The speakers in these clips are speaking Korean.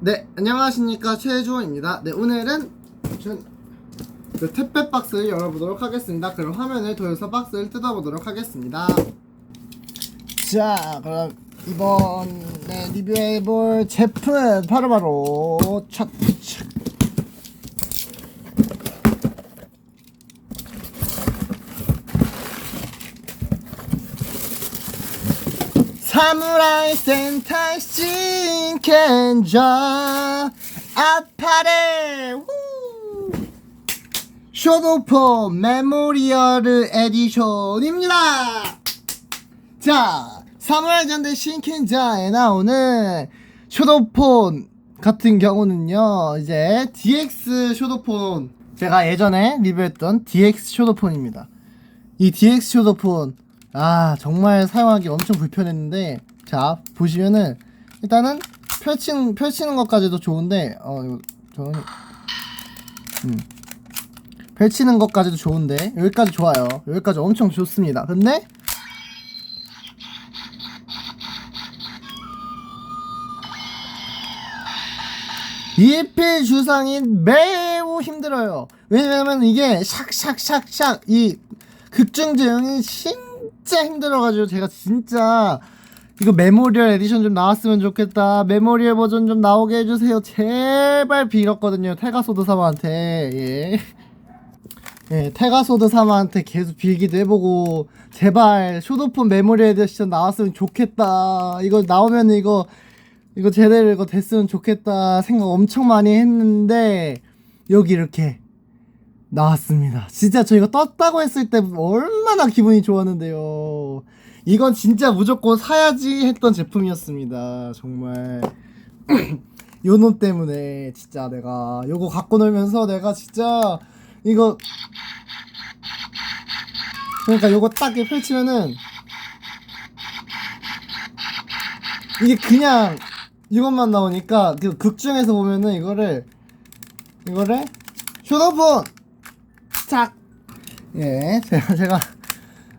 네, 안녕하십니까 최주호입니다. 네, 오늘은 전- 그 택배 박스를 열어보도록 하겠습니다. 그럼 화면을 돌려서 박스를 뜯어보도록 하겠습니다. 자, 그럼 이번에 리뷰해볼 제품은 바로 바로 첫 첫. 사무라이 센타이 신켄자 아파레 우! 쇼도포 메모리얼 에디션입니다. 자, 사무라이 전대 신켄자에 나오는 쇼도폰 같은 경우는요, 이제 DX 쇼도폰 제가 예전에 리뷰했던 DX 쇼도폰입니다. 이 DX 쇼도폰 아 정말 사용하기 엄청 불편했는데 자 보시면은 일단은 펼치는 펼치는 것까지도 좋은데 어 이거 저는 음 펼치는 것까지도 좋은데 여기까지 좋아요 여기까지 엄청 좋습니다 근데 일필 주상이 매우 힘들어요. 왜냐면 이게 샥샥샥샥 이 극중 제형이 진짜 힘들어가지고 제가 진짜 이거 메모리얼 에디션 좀 나왔으면 좋겠다. 메모리얼 버전 좀 나오게 해주세요. 제발 빌었거든요. 테가소드 사마한테. 예. 예, 테가소드 사마한테 계속 빌기도 해보고 제발 쇼도폰 메모리 에디션 나왔으면 좋겠다. 이거 나오면 이거 이거 제대로 이거 됐으면 좋겠다 생각 엄청 많이 했는데 여기 이렇게 나왔습니다. 진짜 저 이거 떴다고 했을 때 얼마나 기분이 좋았는데요. 이건 진짜 무조건 사야지 했던 제품이었습니다. 정말 요놈 때문에 진짜 내가 요거 갖고 놀면서 내가 진짜 이거 그러니까 요거 딱 이렇게 펼치면은 이게 그냥 이것만 나오니까 그 극 중에서 보면은 이거를 이거를 휴대폰 착! 예, 제가 제가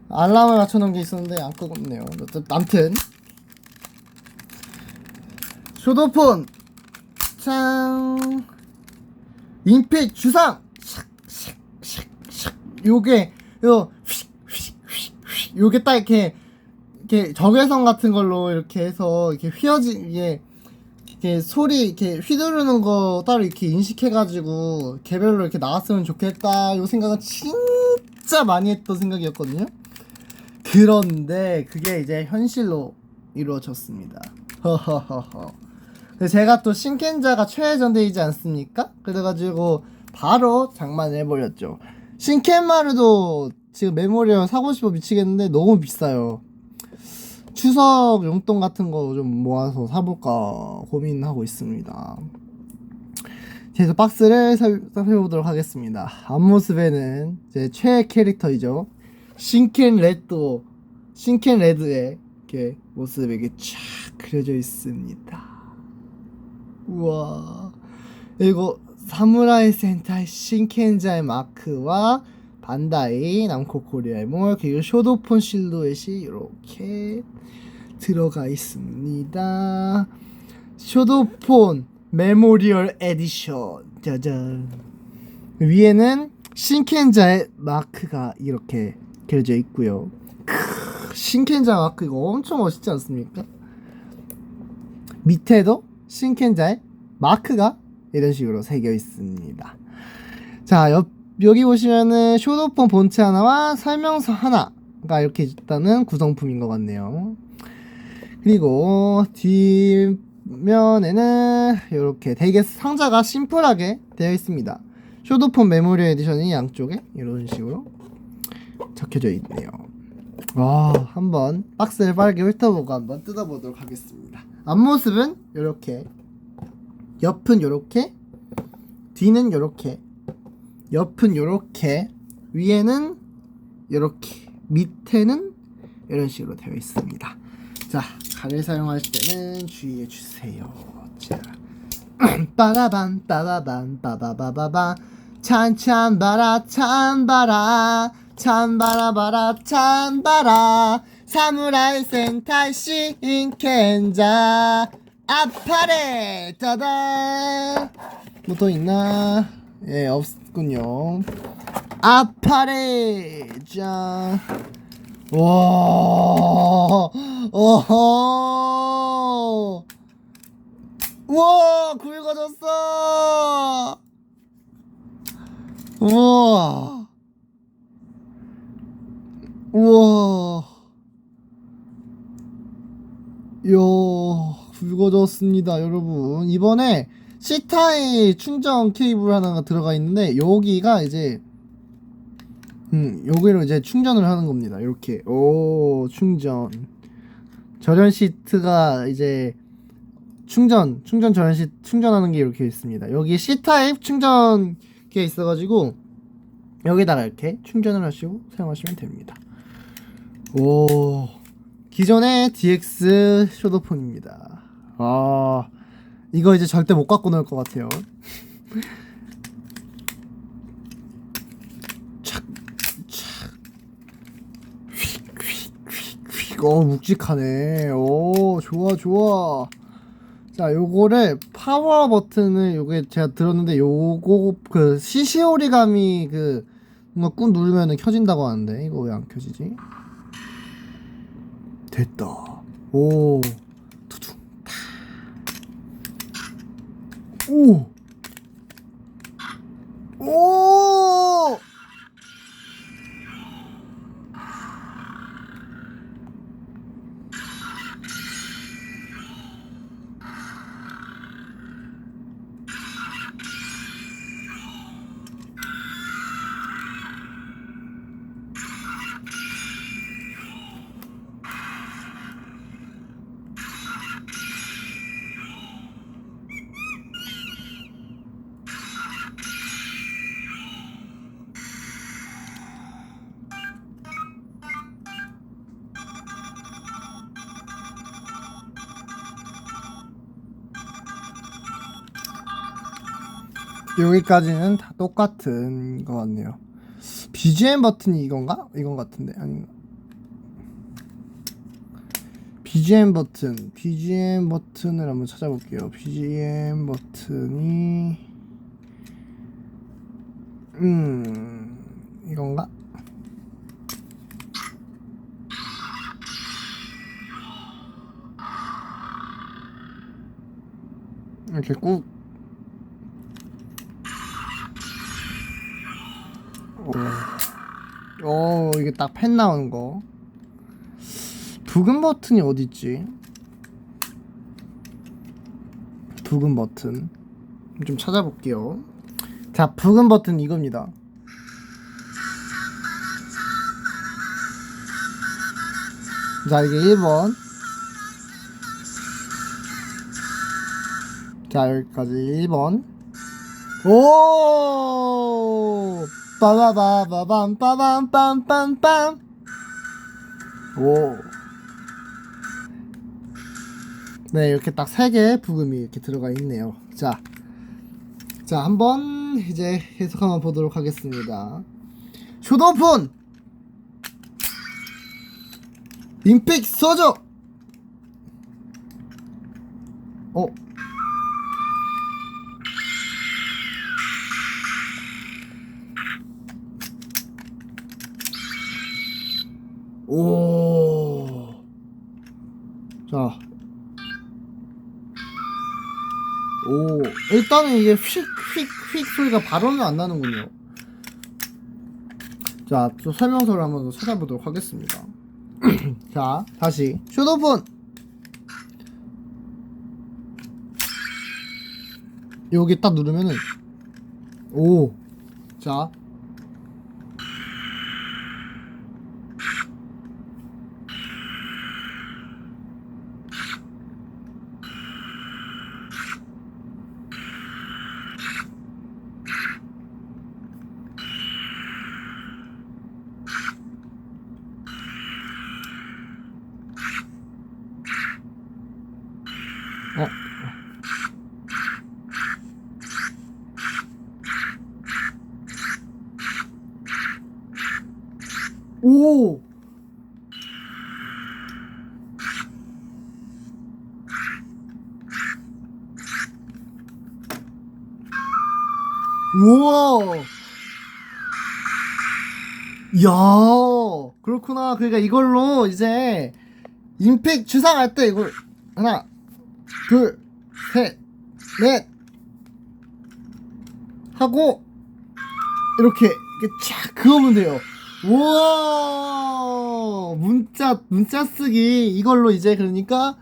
알람을 맞춰놓은 게 있었는데 안. 어쨌든 남튼 휴대폰 짠 인핏 주상 샥샥샥샥 요게 요 휙, 휙, 휙, 휙. 요게 딱 이렇게 이렇게 적외선 같은 걸로 이렇게 해서 이렇게 휘어지 이게 이렇게 소리 이렇게 휘두르는 거 따로 이렇게 인식해가지고 개별로 이렇게 나왔으면 좋겠다 요 생각은 진짜 많이 했던 생각이었거든요. 그런데 그게 이제 현실로 이루어졌습니다. 허허허허. 제가 또 신켄자가 최애전대이지 않습니까? 그래가지고 바로 장만을 해버렸죠. 신켄마르도 지금 메모리얼 사고 싶어 미치겠는데 너무 비싸요. 추석 용돈 같은 거 좀 모아서 사볼까 고민하고 있습니다. 그래서 박스를 살- 살펴보도록 하겠습니다. 앞모습에는 제 최애 캐릭터이죠. 신켄 레드, 신켄 레드의 이렇게 모습이 이렇게 쫙 그려져 있습니다. 우와. 그리고 사무라이 센타이 신켄자의 마크와 반다이 남코 코리아의 몰 그리고 쇼도폰 실루엣이 이렇게 들어가 있습니다. 쇼도폰 메모리얼 에디션 짜잔 위에는 신켄자의 마크가 이렇게 그려져 있고요. 크, 신켄자 마크 이거 엄청 멋있지 않습니까? 밑에도 신켄자의 마크가 이런 식으로 새겨 있습니다. 자, 옆, 여기 보시면은 쇼도폰 본체 하나와 설명서 하나가 이렇게 있다는 구성품인 것 같네요. 그리고 뒷면에는 이렇게 되게 상자가 심플하게 되어 있습니다. 쇼도폰 메모리 에디션이 양쪽에 이런 식으로 적혀져 있네요. 와, 한번 박스를 빠르게 훑어보고 한번 뜯어보도록 하겠습니다. 앞모습은 이렇게, 옆은 이렇게, 뒤는 이렇게, 옆은 이렇게, 위에는 이렇게, 밑에는 이런 식으로 되어 있습니다. 자, 칼을 사용하실 때는 주의해 주세요. 자, 빠라밤 빠바밤 빠바바바바. 찬찬바라 찬바라. 찬바라바라 찬바라. 사무라이 센타이 신켄자. 아파레 짜잔 뭐또 있나 예 없군요. 아파레! 짠 와, 오호, 우와, 굵어졌어. 우와, 우와, 이야, 굵어졌습니다, 여러분. 이번에 C타입 충전 케이블 하나가 들어가 있는데 여기가 이제 음, 여기로 이제 충전을 하는 겁니다. 이렇게. 오, 충전. 절연 시트가 이제 충전, 충전 절연 시 충전하는 게 이렇게 있습니다. 여기 C 타입 충전기가 있어 가지고 여기다가 이렇게 충전을 하시고 사용하시면 됩니다. 오. 기존의 DX 쇼도폰입니다. 아. 이거 이제 절대 못 갖고 놀 것 같아요. 어 묵직하네. 오 좋아 좋아. 자 요거를 파워 버튼을 요게 제가 들었는데 요거 그 시시오리감이 그 뭔가 꾹 누르면은 켜진다고 하는데 이거 왜 안 켜지지? 됐다. 오 오 오! 여기까지는 다 똑같은 것 같네요. BGM 버튼이 이건가? 이건 같은데 아닌가? BGM 버튼, BGM 버튼을 한번 찾아볼게요. BGM 버튼이 음 이건가? 이렇게 꾹 오. 오, 이게 딱 펜 나오는 거. 부금 버튼이 있지? 부금 버튼. 좀 찾아볼게요. 자, 부금 버튼 이겁니다. 자, 이게 1번. 자, 여기까지 1번. 오! 빠바바바밤 빠밤 빰빰빰 오. 네, 이렇게 딱 세 개의 부금이 이렇게 들어가 있네요. 자. 자, 한번 이제 해석 한번 보도록 하겠습니다. 쇼도폰 임팩 서죠. 어, 일단은 이게 휙, 휙, 휙 소리가 바로는 안 나는군요. 자, 또 설명서를 한번 더 찾아보도록 하겠습니다. 자, 다시. 쇼도폰! 여기 딱 누르면은, 오. 자, 어? 오! 우와. 이야, 그렇구나. 그러니까 이걸로 이제 임팩 주상할 때 이걸 하나, 둘, 셋, 넷 하고 이렇게 이렇게 쫙 그으면 돼요. 우와, 문자 문자 쓰기 이걸로 이제 그러니까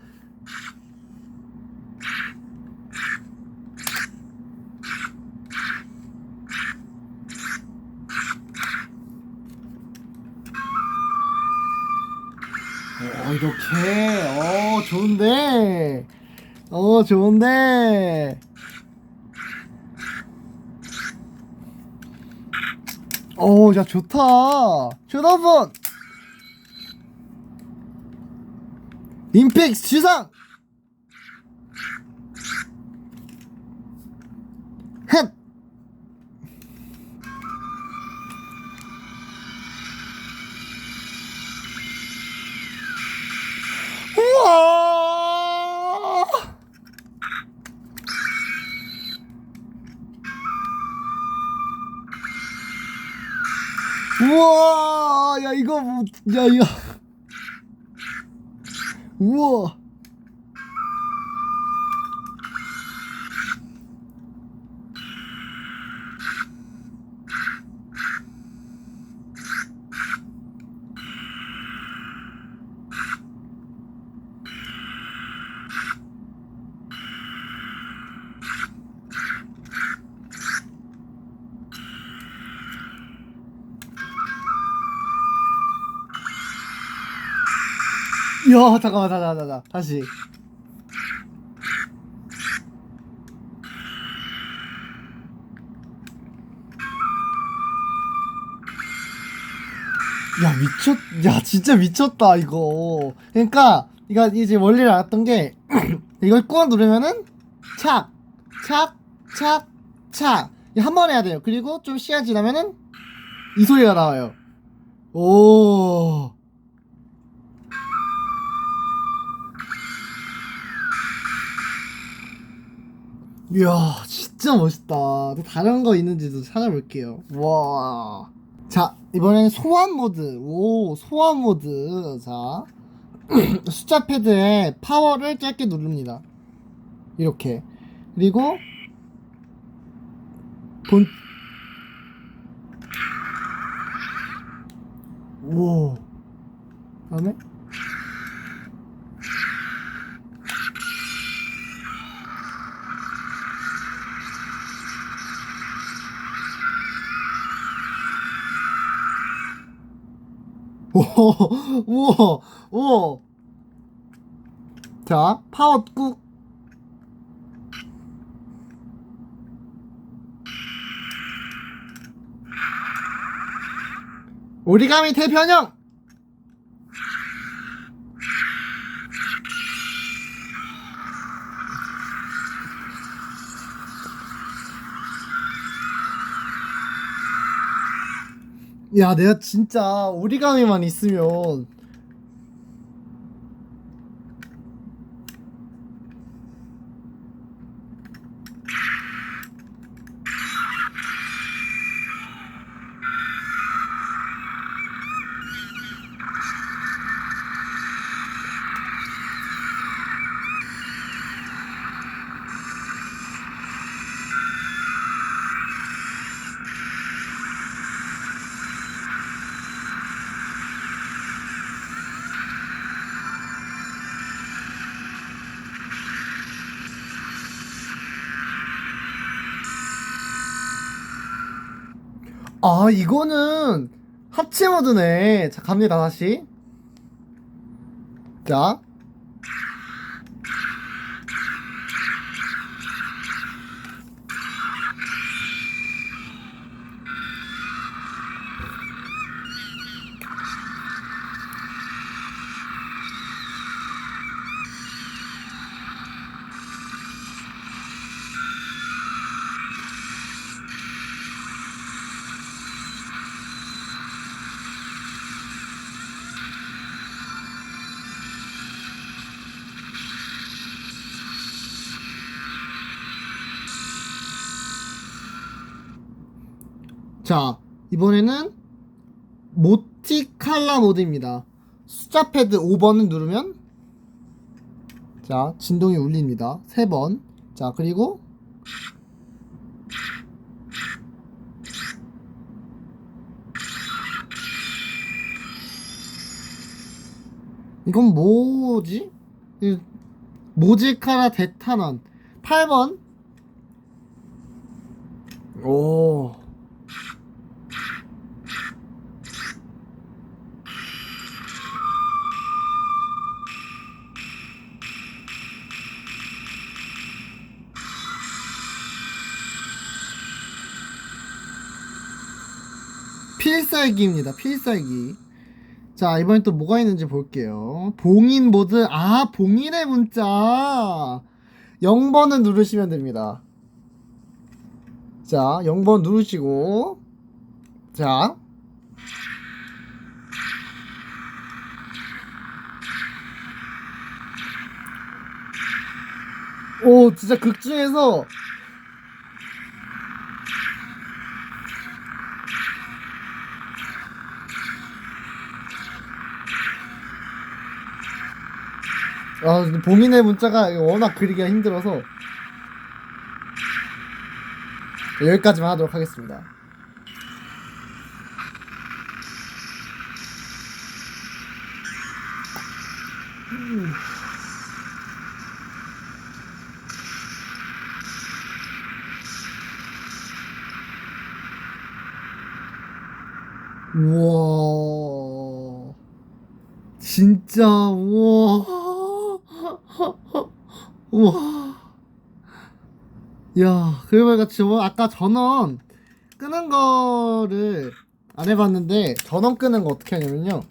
어, 이렇게, 어, 좋은데, 어, 좋은데, 어, 야, 좋다. 여러분, 임팩트 시상! 헷! 우와! 야, 이거, 뭐, 야, 야. 우와! 야, 잠깐만, 잠깐만, 잠깐만. 다시. 야, 미쳤, 야, 진짜 미쳤다, 이거. 그러니까, 이거 이제 원리를 알았던 게, 이걸 꾹 누르면은, 착, 착, 착, 착. 한 번 해야 돼요. 그리고 좀 시간 지나면은, 이 소리가 나와요. 오. 이야 진짜 멋있다. 또 다른 거 있는지도 찾아볼게요. 와. 자 이번에는 소환 모드. 오 소환 모드. 자 숫자 패드에 파워를 짧게 누릅니다. 이렇게. 그리고 본 오. 다음에 우와, 우와. 자, 파워 꾹. 오리가미 대변형! 야, 내가 진짜 오리가미만 있으면 아, 이거는 합체 모드네. 자, 갑니다, 다시. 자. 자, 이번에는 모티칼라 모드입니다. 숫자 패드 5번을 누르면 자, 진동이 울립니다. 3번. 자, 그리고 이건 뭐지? 이 모지카라 데타넌 8번 오 필살기입니다. 필살기. 자, 이번엔 또 뭐가 있는지 볼게요. 봉인 모드. 아, 봉인의 문자. 0번을 누르시면 됩니다. 자, 0번 누르시고. 자. 오, 진짜 극 중에서 아, 봉인의 문자가 워낙 그리기가 힘들어서 여기까지만 하도록 하겠습니다. 우와. 진짜 우와 우와. 야 그러니까 저 아까 전원 끄는 거를 안 해봤는데 전원 끄는 거 어떻게 하냐면요.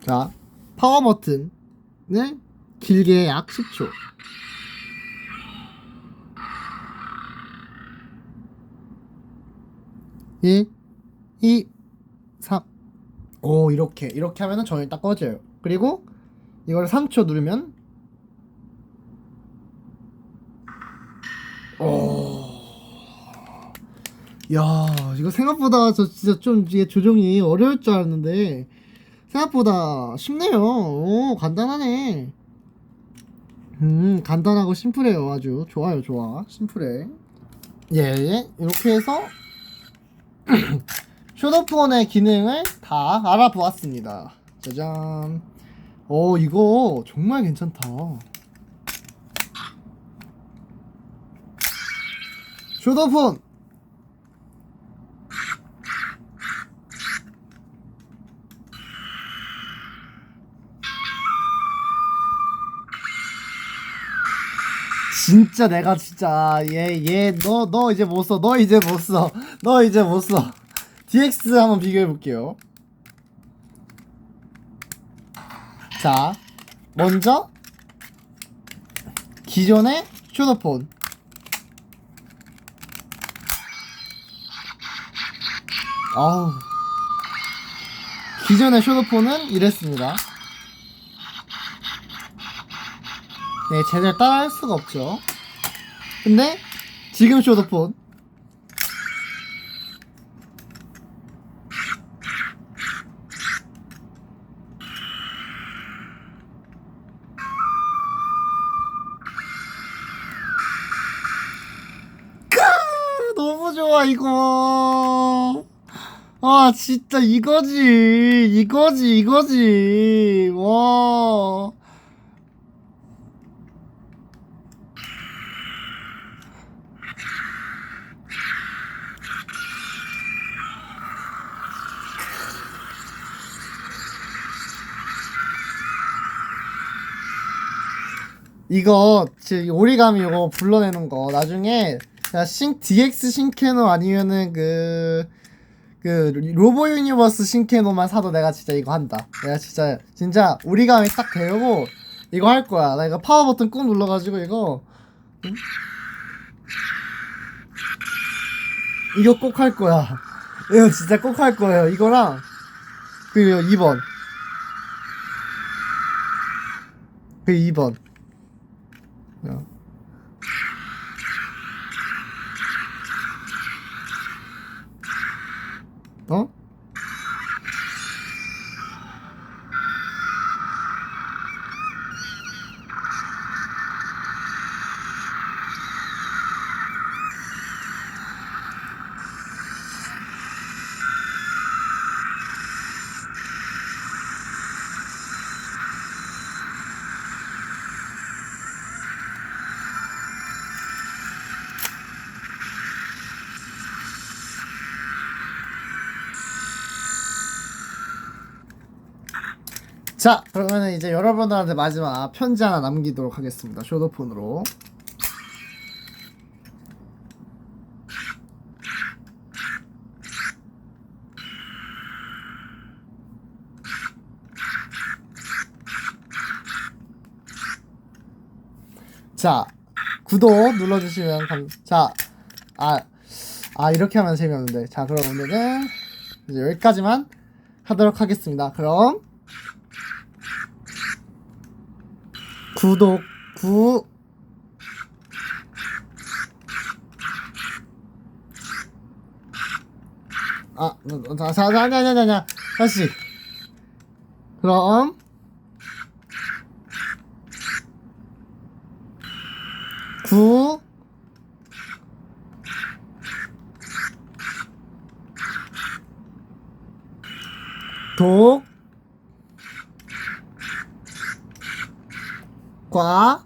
자 파워 버튼을 길게 약 10초. 일, 이, 삼. 오 이렇게. 이렇게 하면은 전원이 딱 꺼져요. 그리고 이걸 3초 누르면 야 이거 생각보다 저 진짜 좀 이게 조정이 어려울 줄 알았는데 생각보다 쉽네요 오 간단하네 음 간단하고 심플해요 아주 좋아요 좋아 심플해 예 이렇게 해서 쇼더폰의 기능을 다 알아보았습니다. 짜잔. 어, 이거 정말 괜찮다. 쇼더폰! 진짜 내가 진짜 얘 얘 너 너 이제 못 써. 너 이제 못 써. 너 이제 못 써. DX 한번 비교해 볼게요. 자, 먼저 기존의 휴대폰. 아우. 기존의 휴대폰은 이랬습니다. 네, 제대로 따라할 수가 없죠. 근데 지금 쇼더폰 크, 너무 좋아 이거. 아 진짜 이거지 이거지 이거지 와. 이거 지금 오리가미 이거 불러내는 거 나중에 야, 신 DX 신캐노 아니면은 그, 그 로보 유니버스 신캐노만 사도 내가 진짜 이거 한다. 내가 진짜 진짜 오리가미 딱 배우고 이거 할 거야. 나 이거 파워 버튼 꾹 눌러가지고 이거 응? 이거 꼭 할 거야. 이거 진짜 꼭 할 거예요. 이거랑 그리고 2번 그 2번 야. 예. 어? 자, 그러면 이제 여러분들한테 마지막 편지 하나 남기도록 하겠습니다. 쇼도폰으로. 자, 구독 눌러주시면 감, 자, 아, 아, 이렇게 하면 재미없는데. 자, 그럼 오늘은 이제 여기까지만 하도록 하겠습니다. 그럼, 구독, 구, 아, 자, 자, 자, 자, 자, 자, 자, 다시. 그럼, 구, 독, 과,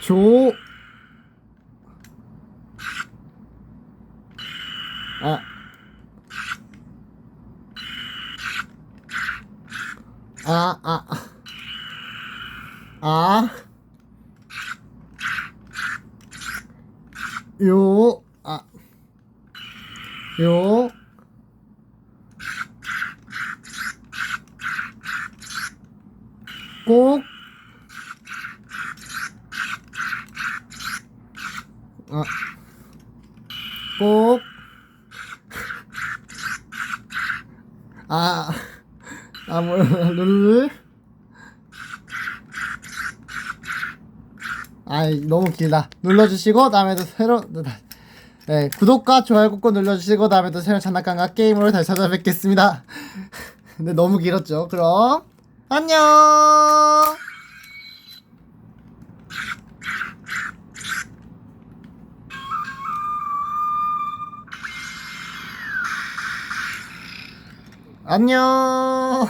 조, 아, 아, 아, 아, 요, 아, 요, 꼭, 아, 꼭, 아, 아, 뭐, 룰, 아이, 너무 길다. 눌러주시고, 다음에도 새로, 네, 구독과 좋아요 꾹꾹 눌러주시고, 다음에도 새로운 장난감과 게임으로 다시 찾아뵙겠습니다. 근데 너무 길었죠. 그럼, 안녕! 안녕!